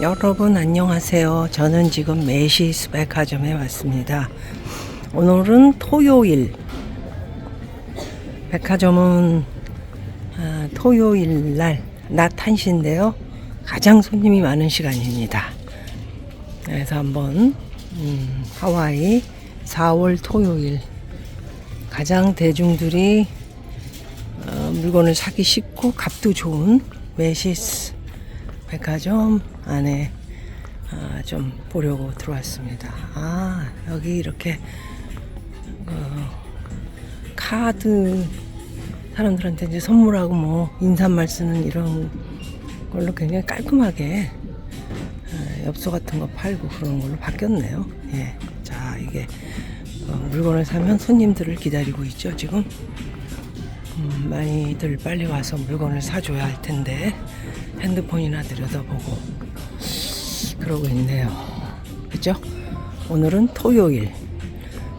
여러분 안녕하세요. 저는 지금 메시스 백화점에 왔습니다. 오늘은 토요일. 백화점은 아, 토요일 날 낮 1시인데요. 가장 손님이 많은 시간입니다. 그래서 한번 음, 하와이 4월 토요일 가장 대중들이 어, 물건을 사기 쉽고 값도 좋은 메시스 백화점 안에 아, 좀 보려고 들어왔습니다. 아 여기 이렇게 어, 카드 사람들한테 이제 선물하고 뭐 인사말 쓰는 이런 걸로 굉장히 깔끔하게 아, 엽서 같은 거 팔고 그런 걸로 바뀌었네요. 예. 자 이게 어, 물건을 사면 손님들을 기다리고 있죠 지금. 음, 많이들 빨리 와서 물건을 사줘야 할 텐데 핸드폰이나 들여다보고 그러고 있네요. 그죠? 오늘은 토요일.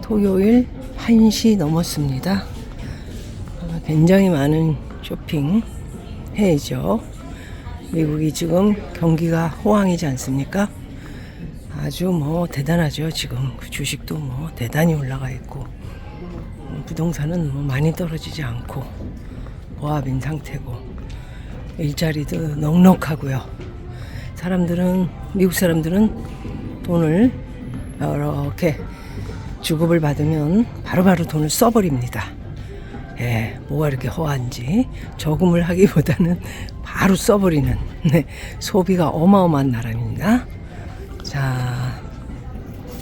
토요일 1시 넘었습니다. 어, 굉장히 많은 쇼핑 해야죠. 미국이 지금 경기가 호황이지 않습니까? 아주 뭐 대단하죠. 지금 그 주식도 뭐 대단히 올라가 있고 부동산은 뭐 많이 떨어지지 않고 보합인 상태고 일자리도 넉넉하고요. 사람들은 미국 사람들은 돈을 이렇게 주급을 받으면 바로 바로 돈을 써버립니다. 예, 뭐가 이렇게 허한지 저금을 하기보다는 바로 써버리는 네, 소비가 어마어마한 나라입니다. 자,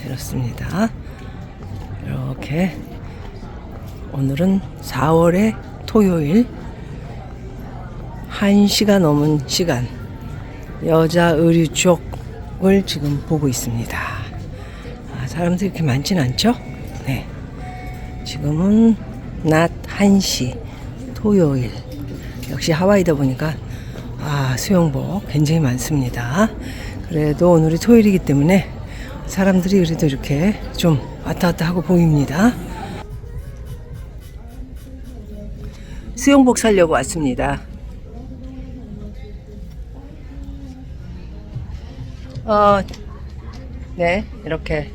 그렇습니다. 이렇게 오늘은 4월의 토요일 1시가 넘은 시간 여자 의류 쪽을 지금 보고 있습니다. 아, 사람들이 이렇게 많진 않죠? 네. 지금은 낮 1시 토요일 역시 하와이다 보니까 아, 수영복 굉장히 많습니다. 그래도 오늘이 토요일이기 때문에 사람들이 그래도 이렇게 좀 왔다 갔다 하고 보입니다. 수영복 사려고 왔습니다. 어, 네, 이렇게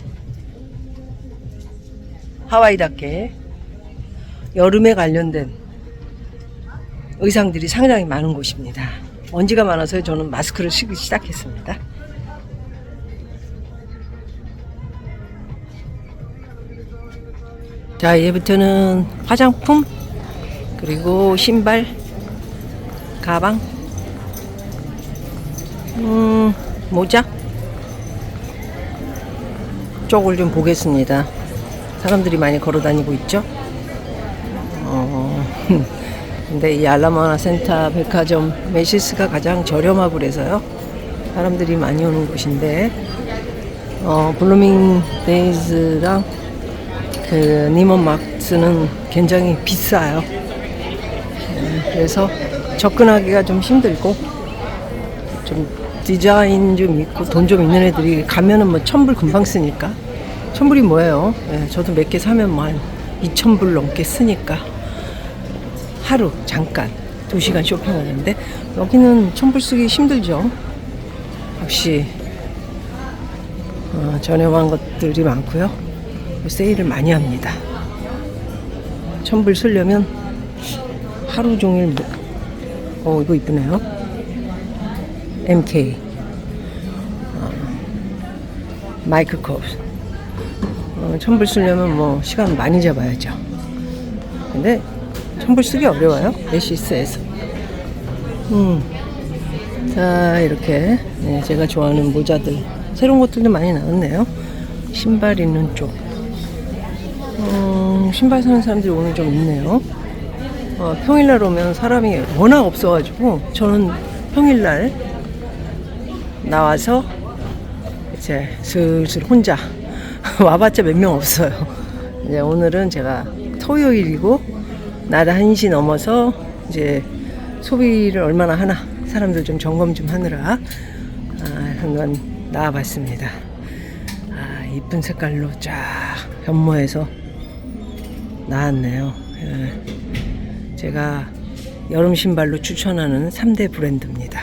하와이답게 여름에 관련된 의상들이 상당히 많은 곳입니다. 먼지가 많아서 저는 마스크를 쓰기 시작했습니다. 자, 이제부터는 화장품, 그리고 신발, 가방, 음, 모자 쪽을 좀 보겠습니다. 사람들이 많이 걸어 다니고 있죠? 어, 근데 이 알라마나 센터 백화점 메시스가 가장 저렴하고 그래서요. 사람들이 많이 오는 곳인데, 어, 블루밍 데이즈랑 그 니먼 막스는 굉장히 비싸요. 음, 그래서 접근하기가 좀 힘들고 좀 디자인 좀 있고 돈 좀 있는 애들이 가면은 뭐 천불 금방 쓰니까 천불이 뭐예요? 예, 저도 몇 개 사면 뭐한 이천 불 넘게 쓰니까 하루 잠깐 두 시간 쇼핑하는데 여기는 천불 쓰기 힘들죠. 역시 어, 저렴한 것들이 많고요. 세일을 많이 합니다. 천불 쓰려면 하루 종일 뭐- 어 이거 이쁘네요. MK 어, 마이클 컵 어, 천불 쓰려면 뭐 시간 많이 잡아야죠. 근데 천불 쓰기 어려워요. 메시스에서. 음. 자 이렇게 네, 제가 좋아하는 모자들 새로운 것들도 많이 나왔네요. 신발 있는 쪽. 음, 신발 사는 사람들이 오늘 좀 있네요. 어, 평일날 오면 사람이 워낙 없어가지고 저는 평일날 나와서 이제 슬슬 혼자 와봤자 몇 명 없어요. 이제 오늘은 제가 토요일이고 낮 1시 넘어서 이제 소비를 얼마나 하나 사람들 좀 점검 좀 하느라 아, 한번 나와봤습니다. 아, 이쁜 색깔로 쫙 현모해서 나왔네요. 예. 제가 여름 신발로 추천하는 3대 브랜드입니다.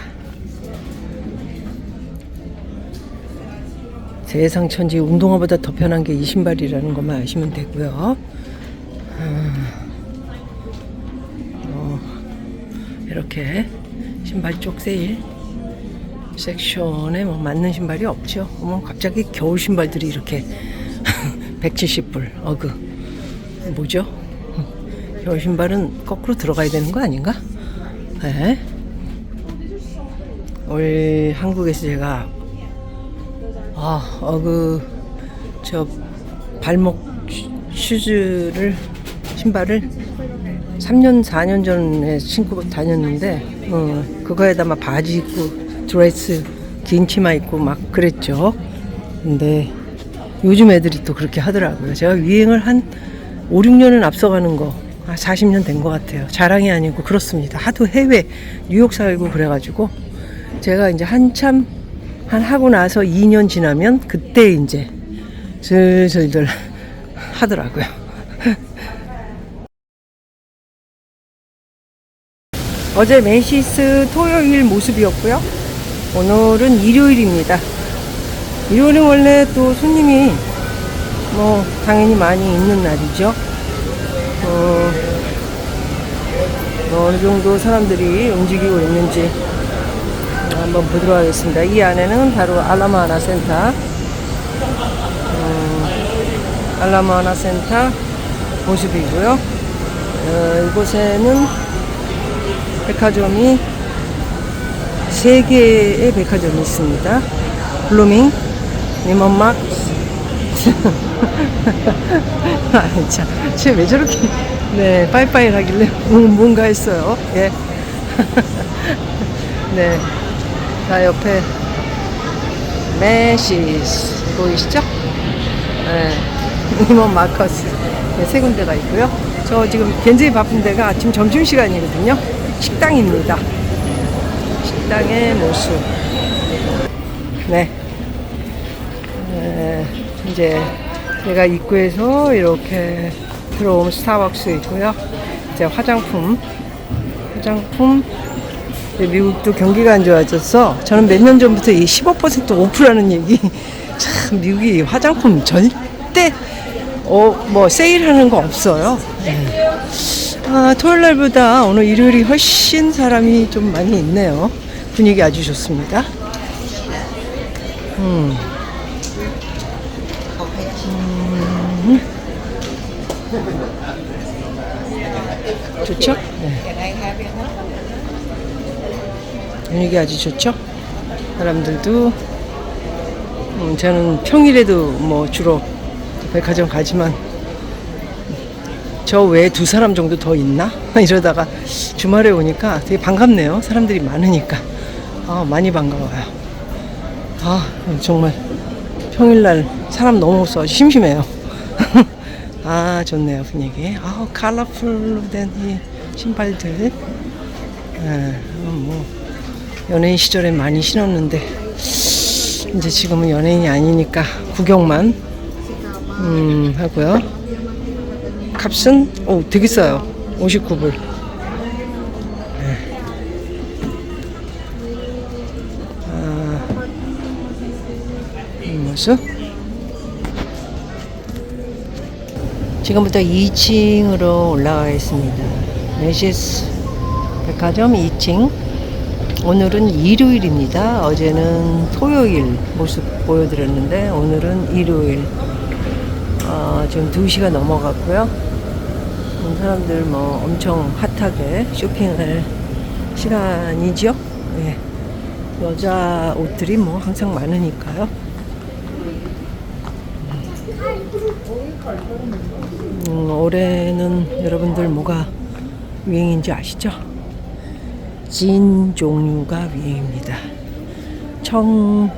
세상 천지 운동화보다 더 편한 게 이 신발이라는 것만 아시면 되고요. 아, 어, 이렇게 신발 쪽 세일 섹션에 뭐 맞는 신발이 없죠. 어머 갑자기 겨울 신발들이 이렇게 170불 어그 뭐죠? 겨울 신발은 거꾸로 들어가야 되는 거 아닌가? 네. 올 한국에서 제가 아 어 그 저 발목 슈- 슈즈를 신발을 3년 4년 전에 신고 다녔는데 어, 그거에다 막 바지 입고 드레스 긴 치마 입고 막 그랬죠. 근데 요즘 애들이 또 그렇게 하더라고요. 제가 유행을 한 5, 6년은 앞서가는 거, 아, 40년 된 것 같아요. 자랑이 아니고 그렇습니다. 하도 해외, 뉴욕 살고 그래가지고 제가 이제 한참 한 하고 나서 2년 지나면 그때 이제 슬슬들 하더라고요. 어제 메시스 토요일 모습이었고요. 오늘은 일요일입니다. 일요일은 원래 또 손님이 뭐 당연히 많이 있는 날이죠. 어, 뭐 어느 정도 사람들이 움직이고 있는지 한번 보도록 하겠습니다. 이 안에는 바로 알라마나 센터, 어, 알라마나 센터 모습이고요. 어, 이곳에는 백화점이 세 개의 백화점이 있습니다. 블루밍, 니먼막. 아, 참, 쟤왜 저렇게, 네, 빠이빠이 하길래, 음, 뭔가 했어요. 예. 네. 자, 옆에, 메시스, 보이시죠? 네. 니먼 마커스. 네, 세 군데가 있고요. 저 지금 굉장히 바쁜 데가 아침 점심 시간이거든요. 식당입니다. 식당의 모습. 네. 에, 이제 제가 입구에서 이렇게 들어오면 스타벅스 있고요. 이제 화장품, 화장품. 이제 미국도 경기가 안 좋아져서 저는 몇 년 전부터 이 15% 오프라는 얘기 참 미국이 화장품 절대 어, 뭐 세일하는 거 없어요. 네. 아, 토요일 날보다 오늘 일요일이 훨씬 사람이 좀 많이 있네요. 분위기 아주 좋습니다. 음. 음. 좋죠? 네. 분위기 아주 좋죠? 사람들도 음, 저는 평일에도 뭐 주로 백화점 가지만 저 외에 두 사람 정도 더 있나? 이러다가 주말에 오니까 되게 반갑네요. 사람들이 많으니까. 아, 많이 반가워요. 아, 정말 평일날 사람 너무 없어 심심해요. 아, 좋네요, 분위기. 아, 컬러풀된 이 신발들. 예, 뭐, 연예인 시절에 많이 신었는데, 이제 지금은 연예인이 아니니까 구경만, 음, 하고요. 값은 오 되게 싸요. 59불. 네. 아, 이 모습. 지금부터 2층으로 올라가겠습니다. 메시스 백화점 2층. 오늘은 일요일입니다. 어제는 토요일 모습 보여드렸는데 오늘은 일요일. 어, 지금 2시가 넘어갔고요. 음, 사람들 뭐 엄청 핫하게 쇼핑할 시간이죠. 예. 여자 옷들이 뭐 항상 많으니까요. 음, 올해는 여러분들 뭐가 유행인지 아시죠? 진 종류가 유행입니다. 청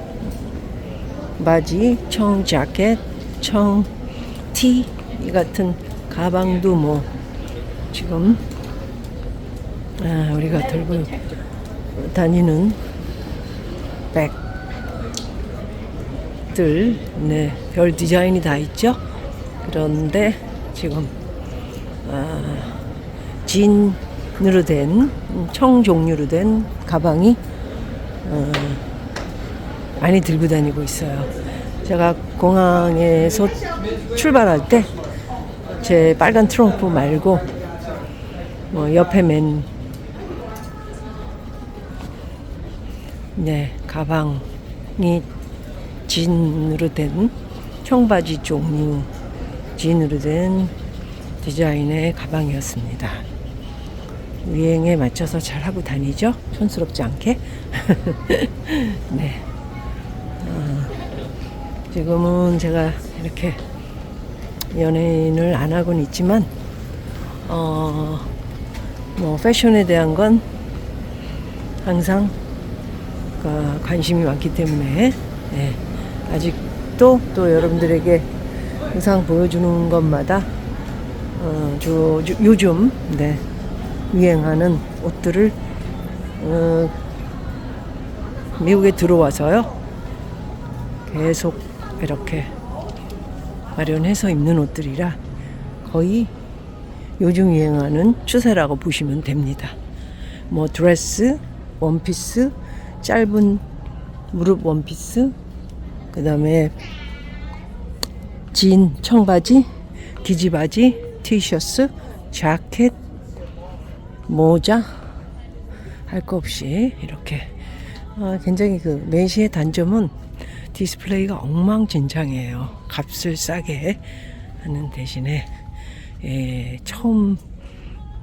바지, 청 자켓, 청 티, 이 같은 가방도 뭐 지금 아, 우리가 들고 다니는 백들, 네, 별 디자인이 다 있죠. 그런데 지금 아, 진 으로 된 청 종류로 된 가방이 어, 많이 들고 다니고 있어요. 제가 공항에서 출발할 때 제 빨간 트렁크 말고 뭐 옆에 맨 네, 가방이 진으로 된 청바지 종류 진으로 된 디자인의 가방이었습니다. 유행에 맞춰서 잘 하고 다니죠? 촌스럽지 않게. 네. 어, 지금은 제가 이렇게 연예인을 안 하고는 있지만, 어, 뭐, 패션에 대한 건 항상 그 관심이 많기 때문에, 네. 아직도 또 여러분들에게 항상 보여주는 것마다, 어, 저, 요- 요즘, 네. 유행하는 옷들을 어, 미국에 들어와서요 계속 이렇게 마련해서 입는 옷들이라 거의 요즘 유행하는 추세라고 보시면 됩니다. 뭐 드레스, 원피스, 짧은 무릎 원피스, 그 다음에 진 청바지, 기지바지, 티셔츠, 자켓, 모자 할 거 없이 이렇게 아, 굉장히 그 매시의 단점은 디스플레이가 엉망진창이에요. 값을 싸게 하는 대신에 예, 처음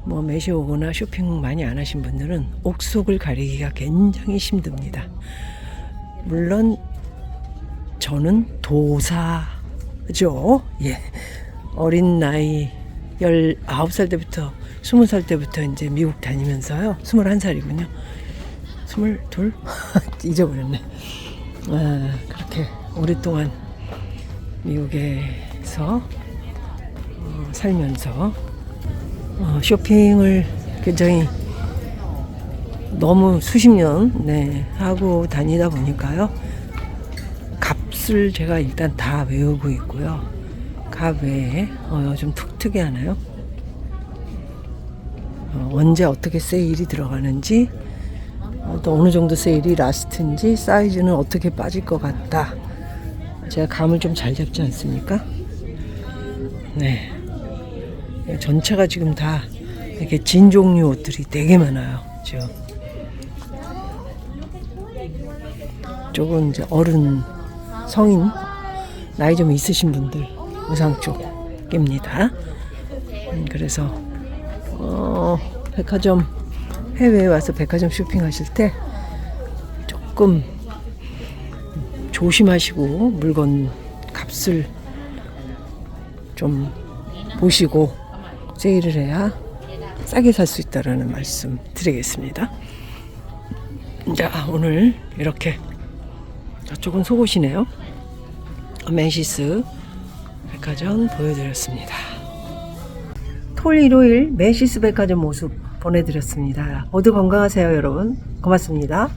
뭐 매시 오거나 쇼핑 많이 안 하신 분들은 옥속을 가리기가 굉장히 힘듭니다. 물론 저는 도사죠. 예. 어린 나이 19살 때부터 20살 때부터 이제 미국 다니면서요. 21살이군요. 22? 잊어버렸네. 아, 그렇게 오랫동안 미국에서 어, 살면서 어, 쇼핑을 굉장히 너무 수십 년 네, 하고 다니다 보니까요. 값을 제가 일단 다 외우고 있고요. 값 외에 어, 좀 특특하나요? 어, 언제 어떻게 세일이 들어가는지 어, 또 어느 정도 세일이 라스트인지 사이즈는 어떻게 빠질 것 같다. 제가 감을 좀 잘 잡지 않습니까? 네. 예, 전체가 지금 다 이렇게 진 종류 옷들이 되게 많아요. 저 쪽은 이제 어른 성인 나이 좀 있으신 분들 의상 쪽입니다. 음, 그래서 어, 백화점 해외에 와서 백화점 쇼핑하실 때 조금 조심하시고 물건 값을 좀 보시고 세일을 해야 싸게 살 수 있다라는 말씀 드리겠습니다. 자 오늘 이렇게 저쪽은 속옷이네요. 매시스 백화점 보여드렸습니다. 토 일요일 매시스 백화점 모습 보내드렸습니다. 모두 건강하세요 여러분. 고맙습니다.